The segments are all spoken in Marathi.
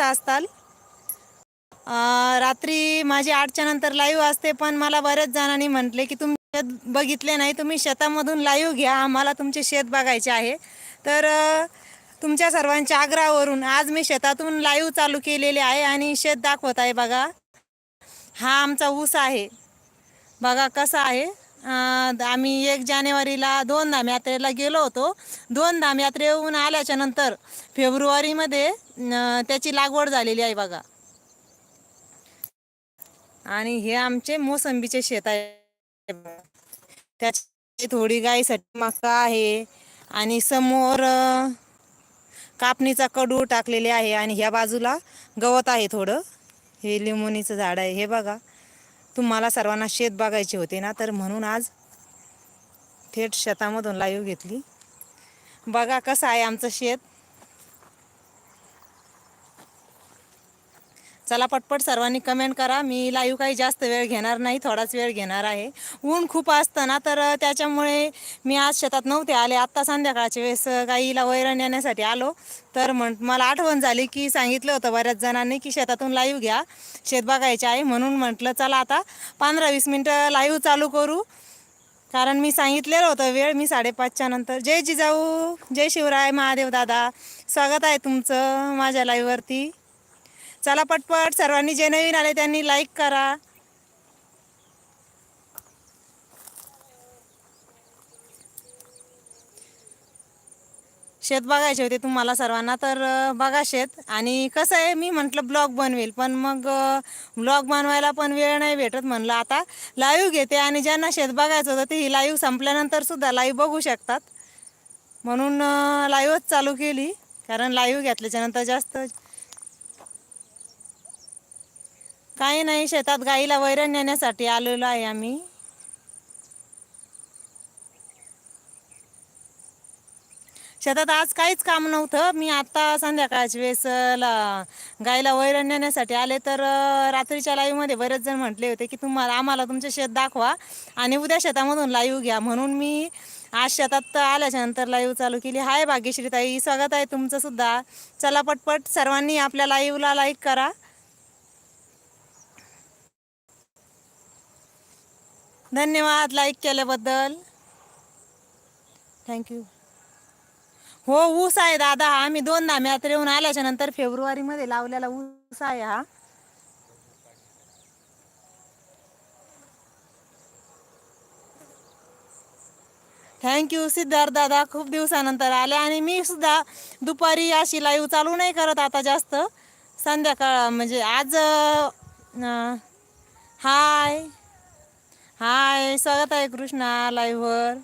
असताल. रात्री माझी आठच्या नंतर लाईव्ह असते पण मला बऱ्याच जणांनी म्हटले की तुम्ही शेत बघितले नाही तुम्ही शेतामधून लाईव्ह घ्या आम्हाला तुमचे शेत बघायचे आहे. तर तुमच्या सर्वांच्या आग्रहावरून आज मी शेतातून लाईव्ह चालू केलेले आहे आणि शेत दाखवत आहे बघा. हा आमचा ऊस आहे. बघा कसा आहे. आम्ही एक जानेवारीला दोन धाम यात्रेला गेलो होतो. दोन धाम यात्रेहून आल्याच्यानंतर फेब्रुवारीमध्ये त्याची लागवड झालेली आहे बघा. आणि हे आमचे मोसंबीचे शेत आहे. त्याची थोडी गाईसाठी मका आहे आणि समोर कापणीचा कडू टाकलेले आहे आणि ह्या बाजूला गवत आहे थोडं. हे लिंबुनीचं झाड आहे हे बघा. तुम्हाला सर्वांना शेत बघायचे होते ना तर म्हणून आज थेट शेतामधून लाईव्ह घेतली. बघा कसं आहे आमचं शेत. चला पटपट सर्वांनी कमेंट करा. मी लाईव्ह काही जास्त वेळ घेणार नाही थोडाच वेळ घेणार आहे. ऊन खूप असतं ना तर त्याच्यामुळे मी आज शेतात नव्हते आले आत्ता संध्याकाळच्या वेळेस गाईला वैरण येण्यासाठी आलो. तर म्हण मला आठवण झाली की सांगितलं होतं बऱ्याच जणांनी की शेतातून लाईव्ह घ्या. शेत बघायचे आहे म्हणून म्हटलं चला आता पंधरा वीस मिनटं लाईव्ह चालू करू. कारण मी सांगितलेलं होतं वेळ मी साडेपाचच्या नंतर. जय जिजाऊ जय शिवराय महादेव दादा. स्वागत आहे तुमचं माझ्या लाईव्हवरती चला पटपट सर्वांनी जे नवीन आले त्यांनी लाईक करा. शेत बघायचे होते तुम्हाला सर्वांना तर बघा शेत. आणि कसं आहे मी म्हटलं ब्लॉग बनवेल पण मग ब्लॉग बनवायला पण वेळ नाही भेटत म्हणलं आता. लाईव्ह घेते आणि ज्यांना शेत बघायचं होतं ते ही लाईव्ह संपल्यानंतर सुद्धा लाईव्ह बघू शकतात. म्हणून लाईव्हच चालू केली कारण लाईव्ह घेतल्याच्यानंतर जास्त काही नाही शेतात गाईला वैरण नेण्यासाठी आलेलो आहे आम्ही. शेतात आज काहीच काम नव्हतं. मी आत्ता संध्याकाळच्या वेळेस गाईला वैरण नेण्यासाठी आले तर रात्रीच्या लाईव्हमध्ये बरेच जण म्हटले होते की तुम्हाला आम्हाला तुमचे शेत दाखवा आणि उद्या शेतामधून लाईव्ह घ्या. म्हणून मी आज शेतात आल्याच्यानंतर लाईव्ह चालू केली. हाय भाग्यश्री ताई स्वागत आहे तुमचं सुद्धा. चला पटपट सर्वांनी आपल्या लाईव्हला लाईक करा. धन्यवाद लाईक केल्याबद्दल. थँक्यू हो ऊस आहे दादा. हा आम्ही दोन धाम्यात येऊन आल्याच्यानंतर फेब्रुवारीमध्ये लावलेला ऊस आहे हा. थँक्यू सिद्धार्थ दादा. खूप दिवसानंतर आले आणि मी सुद्धा दुपारी अशी लाईव्ह चालू नाही करत आता जास्त. संध्याकाळ म्हणजे आज हाय. हाय स्वागत आहे कृष्णा लाईव्हवर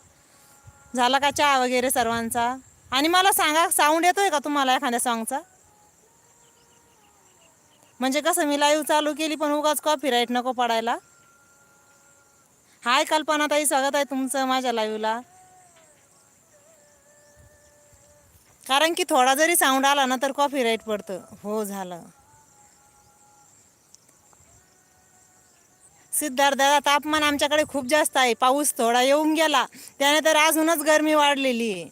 झाला का चहा वगैरे सर्वांचा? आणि मला सांगा साऊंड येतोय का तुम्हाला एखाद्या सॉंगचा म्हणजे कसं मी लाईव्ह चालू केली पण उगाच कॉपीराईट नको पडायला. हाय कल्पना ताई स्वागत आहे तुमचं माझ्या लाईव्हला कारण की थोडा जरी साऊंड आला ना तर कॉपीराईट पडतं. हो झालं. सिद्धार्थ दादा तापमान आमच्याकडे खूप जास्त आहे. पाऊस थोडा येऊन गेला. त्याने तर अजूनच गरमी वाढलेली. आहे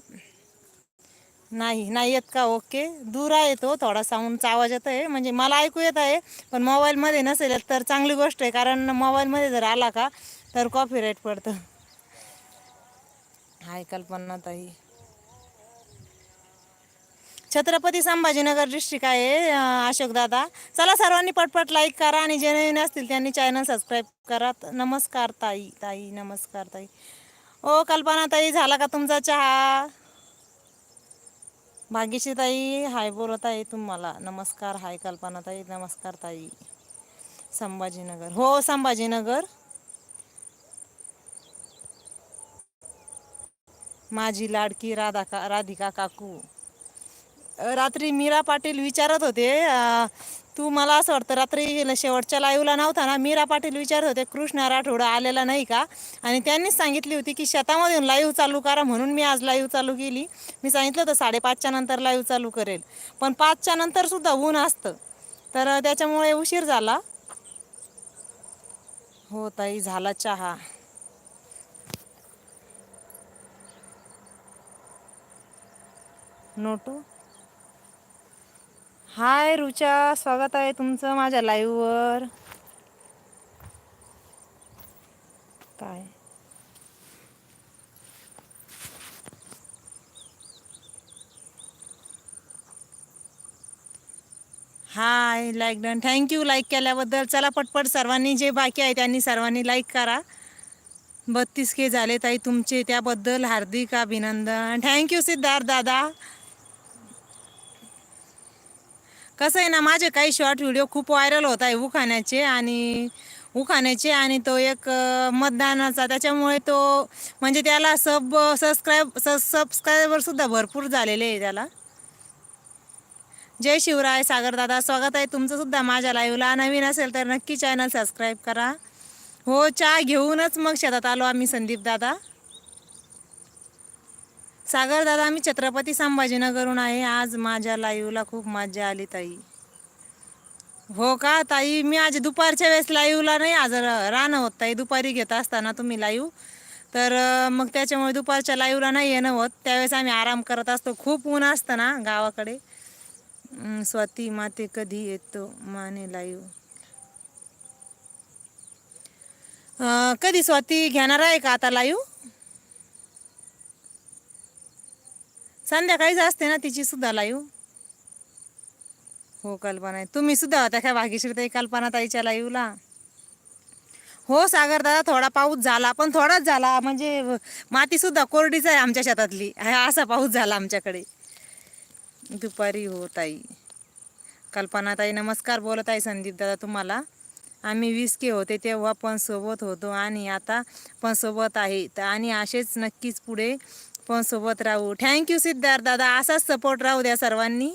नाही नाही येत का? ओके. दूर आहे तो थोडा साऊंडचा आवाज येत आहे. म्हणजे मला ऐकू येत आहे पण मोबाईलमध्ये नसेल तर चांगली गोष्ट आहे. कारण मोबाईलमध्ये जर आला का तर कॉपीराईट पडतं. हाय कल्पना ताई. छत्रपती संभाजीनगर डिस्ट्रिक्ट आहे अशोकदादा चला सर्वांनी पटपट लाईक करा आणि जे नवीन असतील त्यांनी चॅनल सबस्क्राईब करा. नमस्कार ताई ताई नमस्कार ताई. ओ कल्पना ताई झाला का तुमचा चहा? भाग्यशी ताई हाय बोलत आहे तुम्हाला. नमस्कार हाय कल्पना ताई नमस्कार ताई. संभाजीनगर. हो संभाजीनगर. माझी लाडकी राधा का राधिका काकू. रात्री मीरा पाटील विचारत होते तू मला असं वाटतं रात्री शेवटच्या लाईव्हला नव्हता ना? मीरा पाटील विचारत होते कृष्णा राठोड आलेला नाही का? आणि त्यांनीच सांगितली होती की शेतामधून लाईव्ह चालू करा म्हणून मी आज लाईव्ह चालू केली. मी सांगितलं होतं साडेपाचच्या नंतर लाईव्ह चालू करेल. पण पाचच्या नंतर सुद्धा ऊन असतं. तर त्याच्यामुळे उशीर झाला. हो ताई झाला चहा. नोटू? हाय रुचा स्वागत आहे तुमचं माझ्या लाईव्हवर काय? Hi like done thank you like केल्याबद्दल. चला पटपट सर्वांनी जे बाकी आहे त्यांनी सर्वांनी लाईक करा. बत्तीस के झाले ताई तुमचे त्याबद्दल हार्दिक अभिनंदन. थँक्यू सिद्धार्थ दादा. कसं आहे ना माझे काही शॉर्ट व्हिडिओ खूप व्हायरल होत आहे उखाण्याचे आणि उखाण्याचे आणि तो एक मतदानाचा. त्याच्यामुळे तो म्हणजे त्याला सब सबस्क्राईब सबस्क्रायबरसुद्धा भरपूर झालेले आहे त्याला. जय शिवराय सागर दादा स्वागत आहे तुमचं सुद्धा माझ्या लाईव्हला नवीन असेल तर नक्की चॅनल सबस्क्राईब करा. हो चहा घेऊनच मग शेतात आलो आम्ही संदीप दादा. सागर दादा मी छत्रपती संभाजीनगरहून आहे. आज माझ्या लाईव्हला खूप मजा आली ताई. हो का? ताई मी आज दुपारच्या वेळेस लाईव्हला नाही. आज राहणं होत ताई. दुपारी घेत असताना तुम्ही लाईव्ह तर मग त्याच्यामुळे दुपारच्या लाईव्हला नाही येणं होत. त्यावेळेस आम्ही आराम करत असतो. खूप ऊन असतं ना गावाकडे. स्वाती माते कधी येतो? माने लाईव्ह कधी स्वाती? घेणार आहे का आता लाईव्ह संध्याकाळीच असते ना तिची सुद्धा लाईव्ह हो कल्पना तुम्ही सुद्धा होता काय भाग्यश्रीताई कल्पना ताईच्या लाईव्हला हो सागर दादा थोडा पाऊस झाला पण थोडाच झाला. म्हणजे माती सुद्धा कोरडीच आहे आमच्या शेतातली. हा असा पाऊस झाला आमच्याकडे. दुपारी हो ताई. कल्पना ताई नमस्कार. बोलत आहे संदीप दादा तुम्हाला. आम्ही वीस के होते तेव्हा पण सोबत होतो आणि आता पण सोबत आहे. तर आणि असेच नक्कीच पुढे पण सोबत राहू थँक्यू सिद्धार्थ दादा. असाच सपोर्ट राहू द्या सर्वांनी.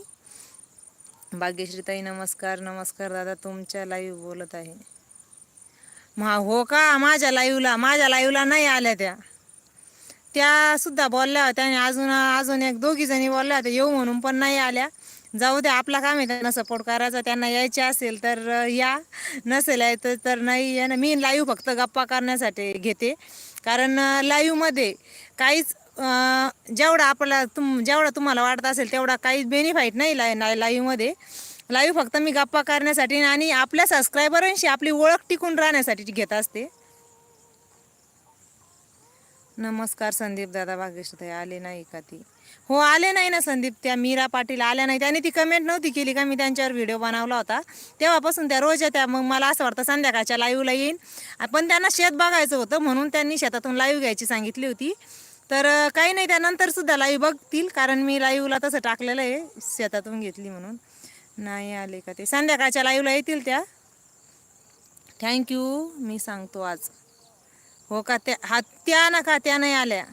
भाग्यश्रीताई नमस्कार नमस्कार दादा. तुमच्या लाईव्ह बोलत आहे. मा हो का? माझ्या लाईव्हला माझ्या लाईव्हला नाही आल्या त्या. त्या सुद्धा बोलल्या होत्या आणि अजून अजून एक दोघी जणी बोलल्या होत्या. येऊ म्हणून पण नाही आल्या. जाऊ द्या आपला काम आहे त्यांना सपोर्ट करायचा. त्यांना यायचे असेल तर या. नसेल यायचं तर नाही. या ना मी लाईव्ह फक्त गप्पा करण्यासाठी घेते. कारण लाईव्हमध्ये काहीच जेवढा आपला तुम जेवढा तुम्हाला वाटत असेल तेवढा काहीच बेनिफाईट नाही लाई लाईव्हमध्ये लाईव्ह फक्त मी गप्पा करण्यासाठी आणि आपल्या सबस्क्रायबरांशी आपली ओळख टिकून राहण्यासाठी घेत असते. नमस्कार संदीप दादा भाग्यश्री आले नाही का ती? हो आले नाही ना संदीप त्या मीरा पाटील आल्या नाही. त्याने ती कमेंट नव्हती केली का? मी त्यांच्यावर व्हिडिओ बनवला होता. तेव्हापासून त्या रोज येत्या. मग मला असं वाटतं संध्याकाळच्या लाईव्हला येईन. पण त्यांना शेत बघायचं होतं म्हणून त्यांनी शेतातून लाईव्ह घ्यायची सांगितली होती. तर काही नाही त्यानंतर सुद्धा लाईव्ह बघतील कारण मी लाईव्हला तसं टाकलेलं आहे शेतातून घेतली म्हणून. नाही आले का ते? संध्याकाळच्या लाईव्हला येतील त्या. थँक्यू मी सांगतो आज. हो का त्या? हा त्या ना का? त्या नाही आल्या.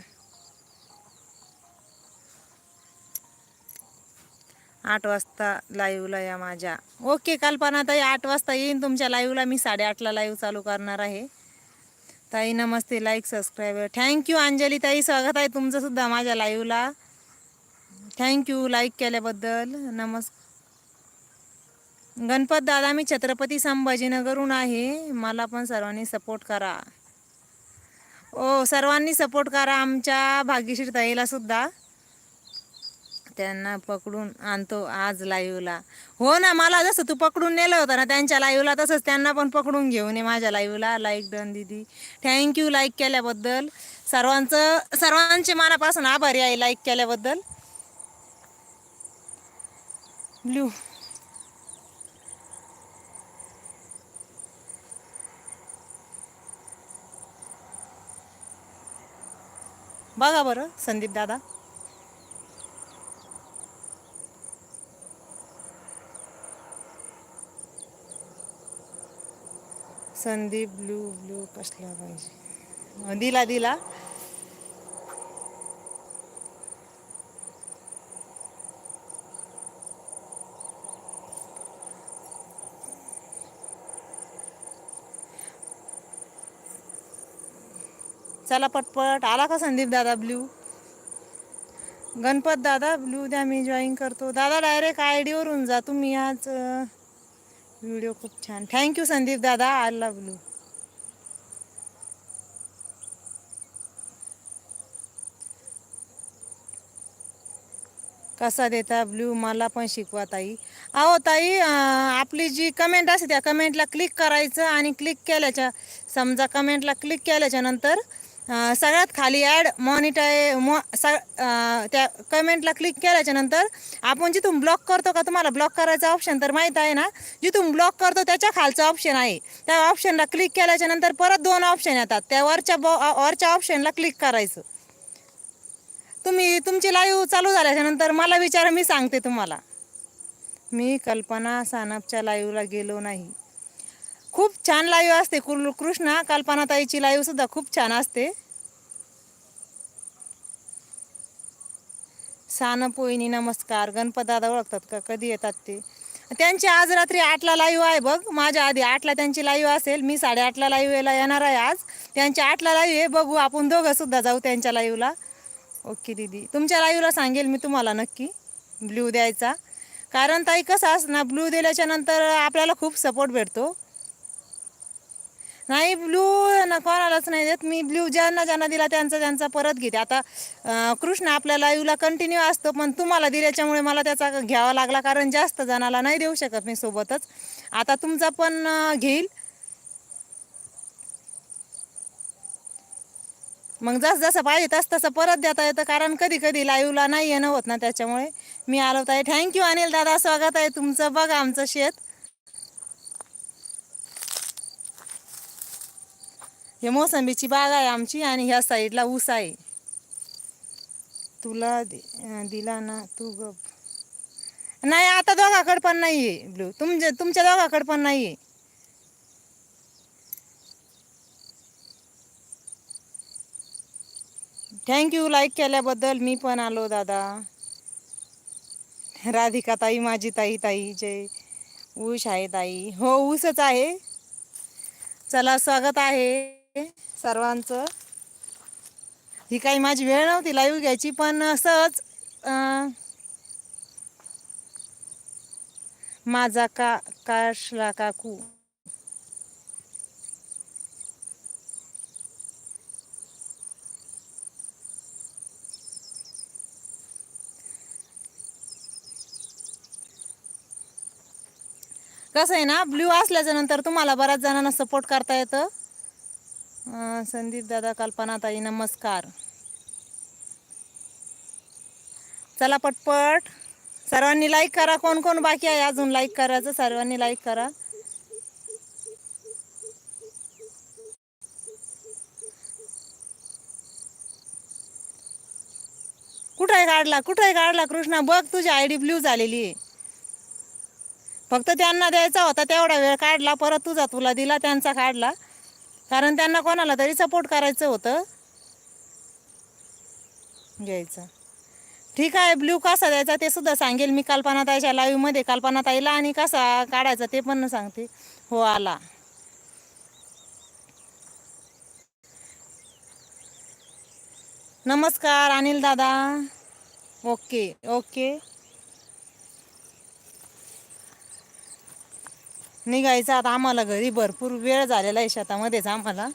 आठ वाजता लाईव्हला या माझ्या. ओके कल्पना ताई आठ वाजता येईन तुमच्या लाईव्हला मी साडेआठला लाईव्ह चालू करणार आहे. ताई नमस्ते like subscriber thank you Anjali ताई. स्वागत आहे तुमचं सुद्धा माझ्या लाईव्हला थँक्यू लाईक केल्याबद्दल. नमस् गणपत दादा मी छत्रपती संभाजीनगरहून आहे. मला पण सर्वांनी सपोर्ट करा. ओ सर्वांनी सपोर्ट करा आमच्या भाग्यश्री ताईला सुद्धा त्यांना पकडून आणतो आज लाईव्हला. हो ना मला जसं तू पकडून नेलं होतं ना त्यांच्या लाईव्हला तसंच त्यांना पण पकडून घेऊन ये माझ्या लाईव्हला. लाईक डन दिदी. थँक्यू लाईक केल्याबद्दल. सर्वांचं सर्वांचे मनापासून आभारी आहे लाईक केल्याबद्दल. ब्ल्यू बघा बरं संदीप दादा. संदीप ब्लू ब्लू कसला पाहिजे? दिला दिला. चला पटपट. आला का संदीप दादा ब्ल्यू गणपत दादा ब्ल्यू द्या मी जॉईन करतो. दादा डायरेक्ट आय डीवरून जा. तुम्ही आज व्हिडिओ खूप छान. थँक्यू संदीप दादा. आय लव ब्लू कसा देता ब्ल्यू मला पण शिकवा ताई. अहो ताई आपली जी कमेंट असते त्या कमेंटला क्लिक करायचं आणि क्लिक केल्याच्या समजा कमेंटला क्लिक केल्याच्यानंतर सगळ्यात खाली ॲड मॉनिटाय मॉ स त्या कमेंटला क्लिक केल्याच्यानंतर आपण जिथून ब्लॉक करतो का तुम्हाला ब्लॉक करायचा ऑप्शन तर माहीत आहे ना? जिथून ब्लॉक करतो त्याच्या खालचं ऑप्शन आहे. त्या ऑप्शनला क्लिक केल्याच्यानंतर परत दोन ऑप्शन येतात. त्या वरच्या बॉ वरच्या ऑप्शनला क्लिक करायचं. तुम्ही तुमची लाईव्ह चालू झाल्याच्यानंतर मला विचारा मी सांगते तुम्हाला. मी कल्पना सानपच्या लाईव्हला गेलो नाही. खूप छान लाईव्ह असते. कृ कृष्णा कल्पनाताईची लाईव्ह सुद्धा खूप छान असते. सानपोईनी नमस्कार. गणपतदादा ओळखतात का? कधी येतात ते? त्यांची आज रात्री आठला लाईव्ह आहे बघ. माझ्या आधी आठला त्यांची लाईव्ह असेल. मी साडेआठला लाईव्ह यायला येणार आहे आज. त्यांची आठला लाईव्ह आहे. बघू आपण दोघं सुद्धा जाऊ त्यांच्या लाईव्हला. ओके दीदी. तुमच्या लाईव्हला सांगेल मी तुम्हाला नक्की. ब्ल्यू द्यायचा. कारण ताई कसं असणार ना ब्ल्यू दिल्याच्यानंतर आपल्याला खूप सपोर्ट भेटतो. नाही ब्ल्यू ना कोणालाच नाही देत. मी ब्ल्यू ज्यांना ज्यांना दिला त्यांचा त्यांचा परत घेते. आता कृष्ण आपल्या लाईव्हला कंटिन्यू असतो पण तुम्हाला दिल्याच्यामुळे मला त्याचा घ्यावा लागला कारण जास्त जणाला नाही देऊ शकत मी सोबतच. आता तुमचा पण घेईल. मग जसं जसं पाहिजे तसं तसं परत देता येतं कारण कधी कधी लाईव्हला नाही येणं होत ना त्याच्यामुळे. मी आलो आहे थँक्यू अनिल दादा. स्वागत आहे तुमचं. बघा आमचं शेत. हे मोसंबीची बाग आहे आमची आणि ह्या साईडला ऊस आहे. तुला दि- दिला ना तू गप. नाही आता दोघाकडे पण नाही आहे ब्लू. तुमच्या तुमच्या दोघाकडे पण नाही आहे थँक्यू लाईक केल्याबद्दल मी पण आलो दादा. राधिका ताई माझी ताई ताई जय ऊस आहे ताई. हो ऊसच आहे. चला स्वागत आहे. सर्वांचं. ही काही माझी वेळ नव्हती लाईव्ह घ्यायची पण असंच अं, माझा का काशला काकू. कसं आहे ना ब्ल्यू असल्याच्या नंतर तुम्हाला बऱ्याच जणांना सपोर्ट करता येतं. संदीप दादा कल्पना ताई नमस्कार. चला पटपट. सर्वांनी लाईक करा. कोण कोण बाकी आहे अजून लाईक करायचं? सर्वांनी लाईक करा. कुठंही काढला कुठंही काढला कृष्णा बघ तुझी आय डी ब्ल्यू झालेली आहे. फक्त त्यांना द्यायचा होता तेवढा वेळ काढला. परत तुझा तुला दिला त्यांचा काढला. कारण त्यांना कोणाला तरी सपोर्ट करायचं होतं. घ्यायचं. ठीक आहे ब्ल्यू कसा द्यायचा ते सुद्धा सांगेल मी कल्पनाताईच्या लाईव्हमध्ये कल्पनाताईला आणि कसा काढायचा ते पण सांगते. हो आला. नमस्कार अनिल दादा. Okay okay. निघायचं. आता आम्हाला घरी भरपूर वेळ झालेला आहे शेतामध्येच आम्हाला.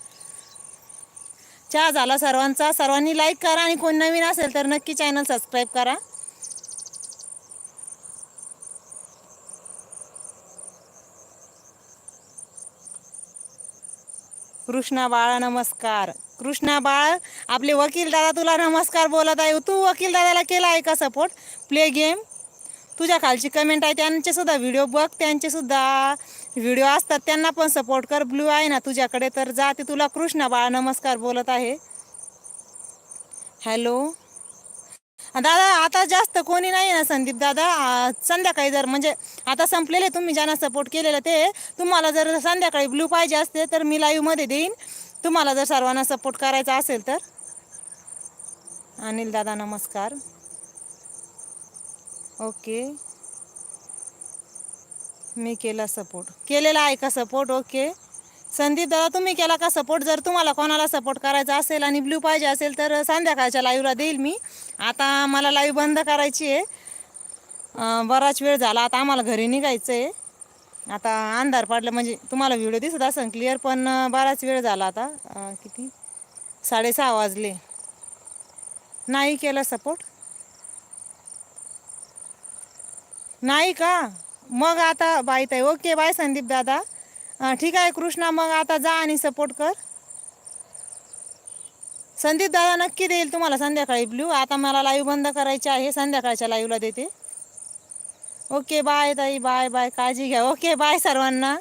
चहा झाला सर्वांचा. सर्वांनी लाईक करा आणि कोण नवीन असेल तर नक्की चॅनल सबस्क्राईब करा. कृष्णा बाळ नमस्कार. कृष्णा बाळ आपले वकील दादा तुला नमस्कार बोलत आहे. तू वकील दादाला केला आहे का सपोर्ट प्ले गेम तुझ्या खालची कमेंट आहे त्यांचे सुद्धा व्हिडिओ बघ त्यांचे सुद्धा व्हिडिओ असतात. त्यांना पण सपोर्ट कर ब्लू आहे ना तुझ्याकडे तर जा ते तुला कृष्णा बाळा नमस्कार बोलत आहे. हॅलो दादा आता जास्त कोणी नाही ना संदीप दादा? संध्याकाळी जर म्हणजे आता संपलेले तुम्ही ज्यांना सपोर्ट केलेलं ते तुम्हाला जर संध्याकाळी ब्लू पाहिजे असते तर मी लाईव्हमध्ये देईन. तुम्हाला जर सर्वांना सपोर्ट करायचा असेल तर. अनिल दादा नमस्कार. ओके. मी केला सपोर्ट केलेला आहे का सपोर्ट ओके. संदीप दादा तुम्ही केला का सपोर्ट जर तुम्हाला कोणाला सपोर्ट करायचा असेल आणि ब्ल्यू पाहिजे असेल तर संध्याकाळच्या लाईव्हला देईल मी. आता मला लाईव्ह बंद करायची आहे. बराच वेळ झाला. आता आम्हाला घरी निघायचं आहे आता अंधार पडलं म्हणजे तुम्हाला व्हिडिओ दिसत असेल क्लिअर पण बराच वेळ झाला आता. किती? साडेसहा वाजले. नाही केलं सपोर्ट नाही का? मग आता बाय ताई ओके बाय संदीप दादा. ठीक आहे कृष्णा मग आता जा आणि सपोर्ट कर. संदीप दादा नक्की देईल तुम्हाला संध्याकाळी ब्ल्यू आता मला लाईव्ह बंद करायची आहे संध्याकाळच्या लाईव्हला देते. ओके बाय ताई बाय बाय काळजी घ्या. ओके बाय सर्वांना.